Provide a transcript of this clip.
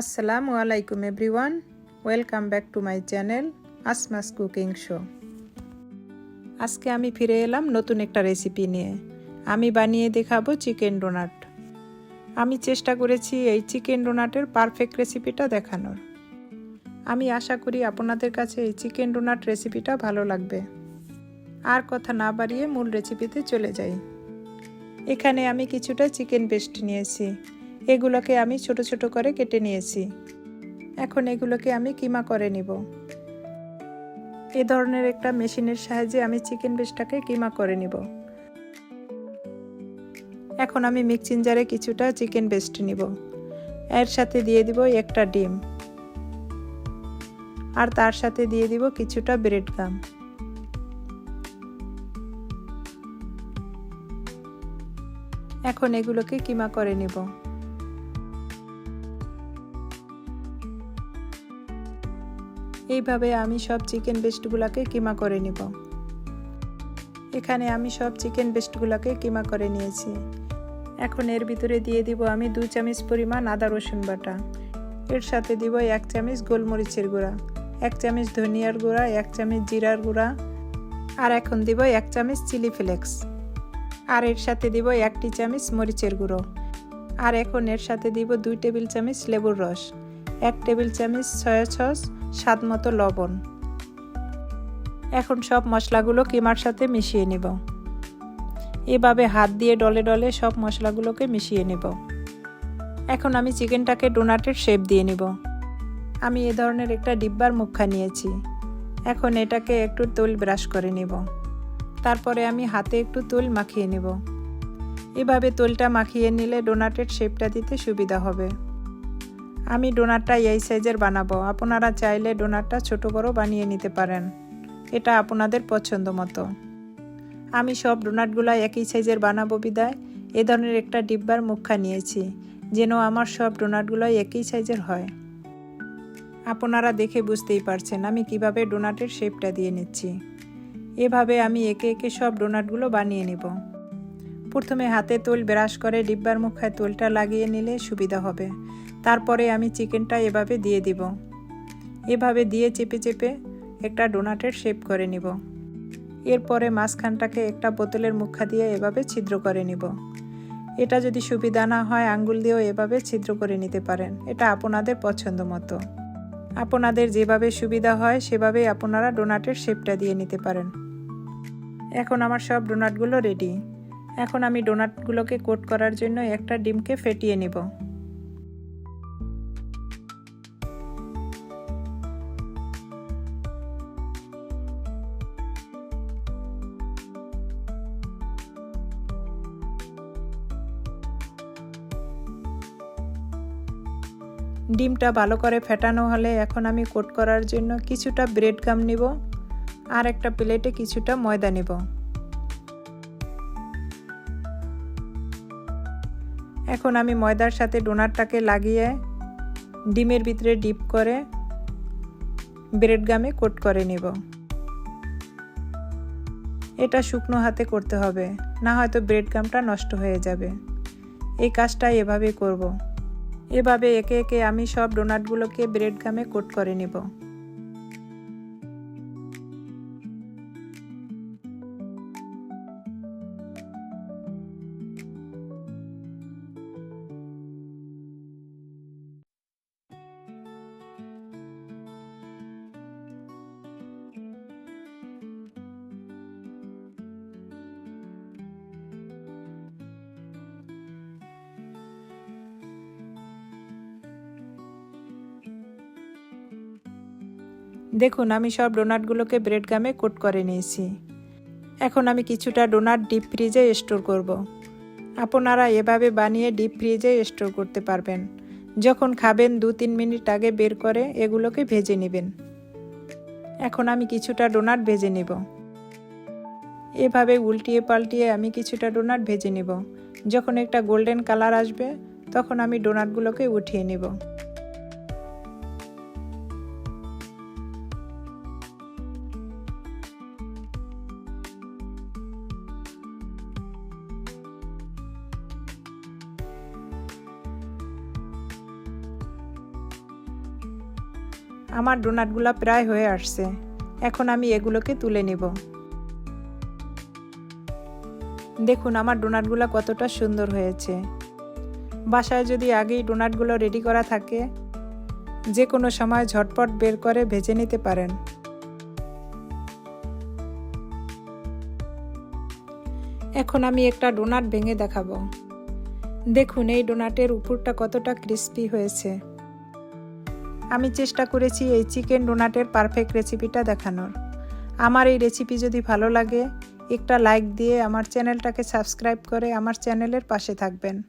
আসসালামু আলাইকুম everyone, welcome back to my channel Asma's cooking show. আজকে আমি ফিরে এলাম নতুন একটা রেসিপি নিয়ে। আমি বানিয়ে দেখাবো চিকেন ডোনাট। আমি চেষ্টা করেছি এই চিকেন ডোনাটের পারফেক্ট রেসিপিটা দেখানোর। আমি আশা করি আপনাদের কাছে এই চিকেন ডোনাট রেসিপিটা ভালো লাগবে। আর কথা না বাড়িয়ে মূল রেসিপিতে চলে যাই। এখানে আমি কিছুটা চিকেন পেস্ট নিয়েছি। এগুলোকে আমি ছোট ছোট করে কেটে নিয়েছি। এখন এগুলোকে আমি কিমা করে নিব। এ ধরনের একটা মেশিনের সাহায্যে আমি চিকেন পেস্টটাকে কিমা করে নিব। এখন আমি মিক্সিং জারে কিছুটা চিকেন পেস্ট নিব। এর সাথে দিয়ে দিব একটা ডিম। আর তার সাথে দিয়ে দিব কিছুটা ব্রেড গাম। এখন এগুলোকে কিমা করে নিব। এইভাবে আমি সব চিকেন বেস্টগুলোকে কিমা করে নিব। এখানে আমি সব চিকেন বেস্টগুলোকে কিমা করে নিয়েছি। এখন এর ভিতরে দিয়ে দিব আমি দু চামচ পরিমাণ আদা রসুন বাটা। এর সাথে দিব এক চামচ গোলমরিচের গুঁড়া, এক চামচ ধনিয়ার গুঁড়া, এক চামচ জিরার গুঁড়া, আর এখন দিব এক চামচ চিলি ফ্লেক্স। আর এর সাথে দিব একটি চামচ মরিচের গুঁড়ো। আর এখন এর সাথে দিব দুই টেবিল চামচ লেবুর রস, এক টেবিল চামচ সয়া সস স্বাদ মতো লবণ। এখন সব মশলাগুলো কিমার সাথে মিশিয়ে নেব। এভাবে হাত দিয়ে ডলে ডলে সব মশলাগুলোকে মিশিয়ে নেব। এখন আমি চিকেনটাকে ডোনাটের শেপ দিয়ে নেব। আমি এ ধরনের একটা ডিব্বার মুখা নিয়েছি। এখন এটাকে একটু তুল ব্রাশ করে নেব। তারপরে আমি হাতে একটু তুল মাখিয়ে নেব। এভাবে তুলটা মাখিয়ে নিলে ডোনাটের শেপটা দিতে সুবিধা হবে। আমি ডোনাটটা এই সাইজের বানাবো। আপনারা চাইলে ডোনাটটা ছোট বড় বানিয়ে নিতে পারেন। এটা আপনাদের পছন্দ মতো। আমি সব ডোনাটগুলো একই সাইজের বানাবো বিদায়। এ ধরনের একটা ডিব্বার মুখা নিয়েছি, যেন আমার সব ডোনাটগুলো একই সাইজের হয়। আপনারা দেখে বুঝতেই পারছেন আমি কীভাবে ডোনাটের শেপটা দিয়ে নিচ্ছি। এভাবে আমি একে একে সব ডোনাটগুলো বানিয়ে নেব। প্রথমে হাতে তোল ব্রাশ করে ডিব্বার মুখায় তোলটা লাগিয়ে নিলে সুবিধা হবে। তারপরে আমি চিকেনটা এভাবে দিয়ে দিব। এভাবে দিয়ে চেপে চেপে একটা ডোনাটের শেপ করে নিব। এরপরে মাঝখানটাকে একটা বোতলের মুখা দিয়ে এভাবে ছিদ্র করে নিব। এটা যদি সুবিধা না হয়, আঙ্গুল দিয়েও এভাবে ছিদ্র করে নিতে পারেন। এটা আপনাদের পছন্দ মতো। আপনাদের যেভাবে সুবিধা হয় সেভাবে আপনারা ডোনাটের শেপটা দিয়ে নিতে পারেন। এখন আমার সব ডোনাটগুলো রেডি। এখন আমি ডোনাটগুলোকে কোট করার জন্য একটা ডিমকে ফেটিয়ে নিব। ডিমটা ভালো করে ফেটানো হলে এখন আমি কোট করার জন্য কিছুটা ব্রেড গাম নিব আর একটা প্লেটে কিছুটা ময়দা নিব। এখন আমি ময়দার সাথে ডোনারটাকে লাগিয়ে ডিমের ভিতরে ডিপ করে ব্রেড গামে কোট করে নিব। এটা শুকনো হাতে করতে হবে, না হয়তো ব্রেড গামটা নষ্ট হয়ে যাবে। এই কাজটা এভাবে করব। এভাবে একে একে আমি সব ডোনাটগুলোকে ব্রেড গামে কোট করে নেব। দেখুন, আমি সব ডোনাটগুলোকে ব্রেড গামে কোট করে নিয়েছি। এখন আমি কিছুটা ডোনাট ডিপ ফ্রিজে স্টোর করব। আপনারা এভাবে বানিয়ে ডিপ ফ্রিজে স্টোর করতে পারবেন। যখন খাবেন দু তিন মিনিট আগে বের করে এগুলোকে ভেজে নেবেন। এখন আমি কিছুটা ডোনাট ভেজে নেব। এভাবে উল্টিয়ে পাল্টিয়ে আমি কিছুটা ডোনাট ভেজে নেব। যখন একটা গোল্ডেন কালার আসবে, তখন আমি ডোনাটগুলোকে উঠিয়ে নেব। আমার ডোনাটগুলো প্রায় হয়ে আসছে। এখন আমি এগুলোকে তুলে নিব। দেখুন, আমার ডোনাটগুলো কতটা সুন্দর হয়েছে। বাসায় যদি আগেই ডোনাটগুলো রেডি করা থাকে যে কোনো সময় ঝটপট বের করে ভেজে নিতে পারেন। এখন আমি একটা ডোনাট ভেঙে দেখাবো। দেখুন, এই ডোনাটের উপরটা কতটা ক্রিস্পি হয়েছে। আমি চেষ্টা করেছি এই চিকেন ডোনাটের পারফেক্ট রেসিপিটা দেখানোর। আমার এই রেসিপি যদি ভালো লাগে, একটা লাইক দিয়ে আমার চ্যানেলটাকে সাবস্ক্রাইব করে আমার চ্যানেলের পাশে থাকবেন।